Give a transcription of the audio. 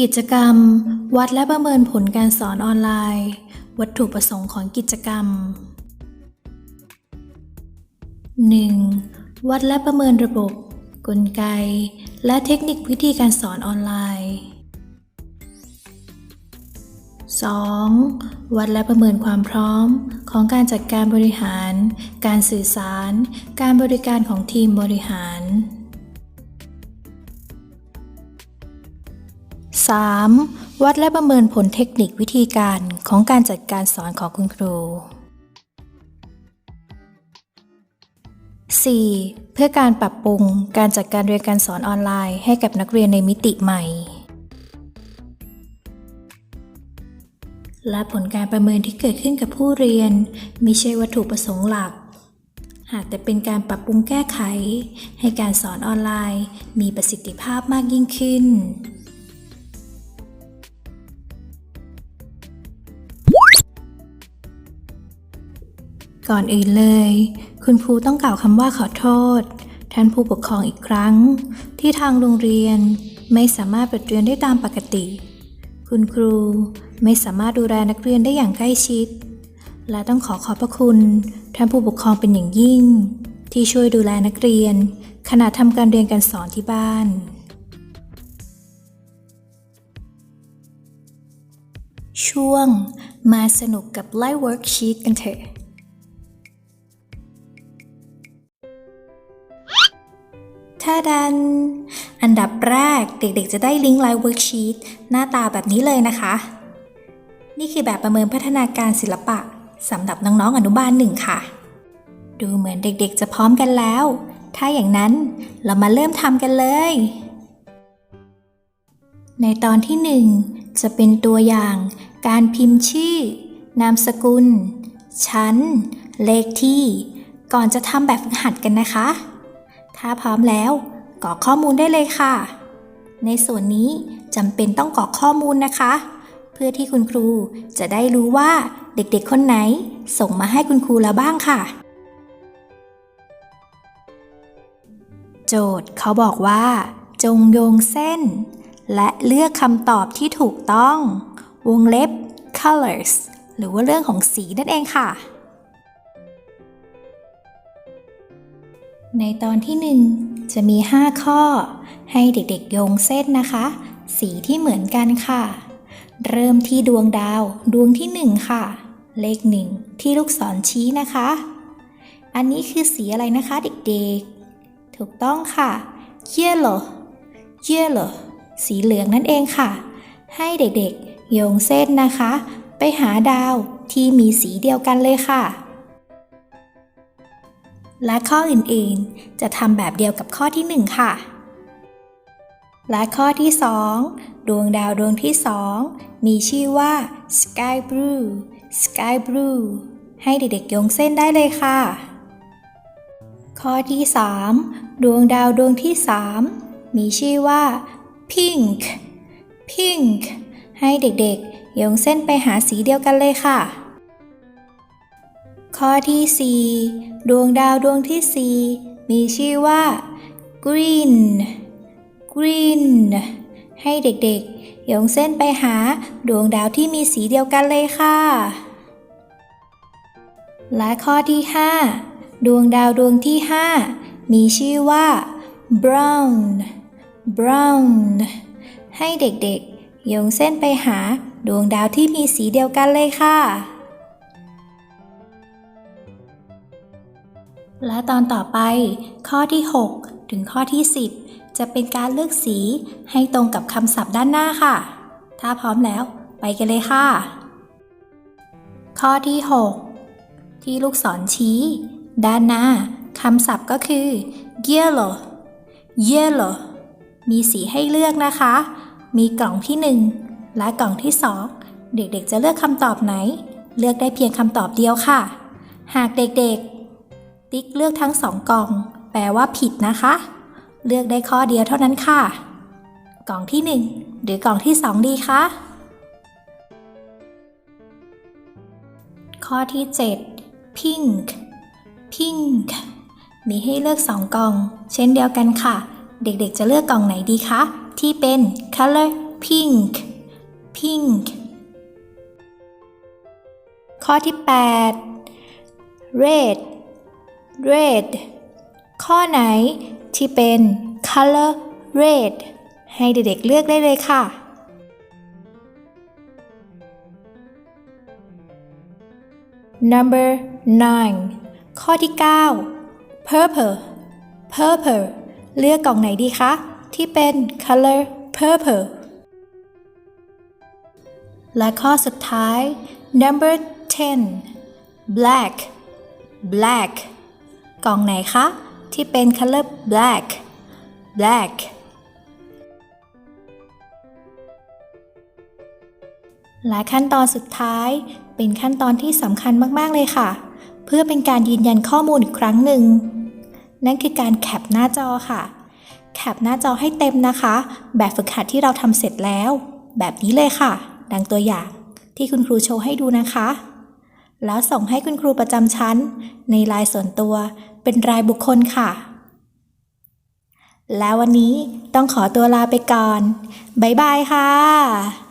กิจกรรม วัดและประเมินผลการสอนออนไลน์ วัตถุประสงค์ของกิจกรรม 1. วัดและประเมินระบบ กลไก และเทคนิควิธีการสอนออนไลน์ 2. วัดและประเมินความพร้อมของการจัดการบริหาร การสื่อสาร การบริการของทีมบริหาร 3. วัดและประเมินผลเทคนิควิธีการของการจัดการสอนของคุณครู 4. เพื่อการปรับปรุงการจัดการเรียนการสอนออนไลน์ให้กับนักเรียนในมิติใหม่ และผลการประเมินที่เกิดขึ้นกับผู้เรียนไม่ใช่วัตถุประสงค์หลัก หากแต่เป็นการปรับปรุงแก้ไข ให้การสอนออนไลน์ มีประสิทธิภาพมากยิ่งขึ้น ก่อนอื่นเลย คุณครูต้องกล่าวคำว่าขอโทษ ท่านผู้ปกครองอีกครั้ง ที่ทางโรงเรียนไม่สามารถเปิดเรียนได้ตามปกติ คุณครูไม่สามารถดูแลนักเรียนได้อย่างใกล้ชิด และต้องขอขอบพระคุณท่านผู้ปกครองเป็นอย่างยิ่ง ที่ช่วยดูแลนักเรียน ขณะทำการเรียนการสอนที่บ้านช่วงมาสนุกกับไลฟ์เวิร์กชีตกันเถอะ ถ้าดัน อันดับแรกเด็กๆ จะได้ลิงก์ไลฟ์เวิร์กชีตหน้าตาแบบนี้เลยนะคะ นี่คือแบบประเมินพัฒนาการศิลปะสำหรับน้องๆ อนุบาลหนึ่งค่ะ ดูเหมือนเด็กๆ จะพร้อมกันแล้ว ถ้าอย่างนั้นเรามาเริ่มทำกันเลย ในตอนที่หนึ่งจะเป็นตัวอย่างการพิมพ์ชื่อ นามสกุล ชั้น เลขที่ ก่อนจะทำแบบฝึกหัดกันนะคะ ถ้าพร้อมแล้วกรอกข้อมูลได้เลยค่ะ ในส่วนนี้จำเป็นต้องกรอกข้อมูลนะคะ เพื่อที่คุณครูจะได้รู้ว่าเด็กๆคนไหนส่งมาให้คุณครูแล้วบ้างค่ะ โจทย์เขาบอกว่า จงโยงเส้น และเลือกคำตอบที่ถูกต้อง วงเล็บ colors หรือว่าเรื่องของสีนั่นเองค่ะ ในตอนที่1จะมี 5 ข้อ ให้เด็กๆโยงเส้นนะคะ สีที่เหมือนกันค่ะ เริ่มที่ดวงดาวดวงที่1ค่ะ เลข1ที่ลูกศรชี้นะคะ อันนี้คือสีอะไรนะคะเด็กๆ ถูกต้องค่ะ yellow yellow สีเหลืองนั่นเองค่ะ ให้เด็กๆโยงเส้นนะคะ ไปหาดาวที่มีสีเดียวกันเลยค่ะ และข้ออื่นๆ จะทำแบบเดียวกับข้อที่ 1 ค่ะ และข้อที่ 2 ดวงดาวดวงที่ 2 มีชื่อว่า sky blue sky blue ให้เด็กๆโยงเส้นได้เลยค่ะ ข้อที่ 3 ดวงดาวดวงที่ 3 มีชื่อว่า pink pink ให้เด็กๆโยงเส้นไปหาสีเดียวกันเลยค่ะ ข้อที่ 4 ดวงดาวดวงที่ 4 มีชื่อว่า green green ให้เด็กๆโยงเส้นไปหาดวงดาวที่มีสีเดียวกันเลยค่ะ และข้อที่ 5 ดวงดาวดวงที่ 5 มีชื่อว่า brown brown ให้เด็กๆโยงเส้นไปหาดวงดาวที่มีสีเดียวกันเลยค่ะ และตอนต่อไป ข้อที่ 6 ถึงข้อที่ 10 จะเป็นการเลือกสีให้ตรงกับคำศัพท์ด้านหน้าค่ะ ถ้าพร้อมแล้ว ไปกันเลยค่ะ ข้อที่ 6 ที่ลูกศรชี้ ด้านหน้าคำศัพท์ก็คือ yellow yellow มีสีให้เลือกนะคะ มีกล่องที่ 1 และกล่องที่ 2 เด็กๆจะเลือกคำตอบไหน เลือกได้เพียงคำตอบเดียวค่ะ หากเด็กๆ ติ๊กเลือกทั้งสองกล่อง แปลว่าผิดนะคะ เลือกได้ข้อเดียวเท่านั้นค่ะ กล่องที่ 1 หรือกล่องที่ 2 ดีคะข้อที่ 7 pink pink มีให้เลือก 2 กล่อง เช่นเดียวกันค่ะ เด็กๆจะเลือกกล่องไหนดีคะ ที่เป็น color pink pink ข้อที่ 8 red red ข้อไหนที่เป็น color red ให้เด็กๆเลือกได้เลยค่ะ number 9 ข้อที่ 9 purple purple เลือกกล่องไหนดีคะ ที่เป็น color purple และข้อสุดท้าย number 10 black black กล่องไหนคะ ที่เป็น color black black และขั้นตอนสุดท้ายเป็นขั้นตอนที่สำคัญมาก ๆ เลยค่ะ เพื่อเป็นการยืนยันข้อมูลอีกครั้งหนึ่ง นั่นคือการแคปหน้าจอค่ะ แคปหน้าจอให้เต็มนะคะ แบบฝึกหัดที่เราทำเสร็จแล้ว แบบนี้เลยค่ะ ดังตัวอย่างที่คุณครูโชว์ให้ดูนะคะ แล้วส่งให้คุณครูประจำชั้น ในไลน์ส่วนตัว เป็นรายบุคคลค่ะ แล้ววันนี้ต้องขอตัวลาไปก่อน บ๊ายบายค่ะ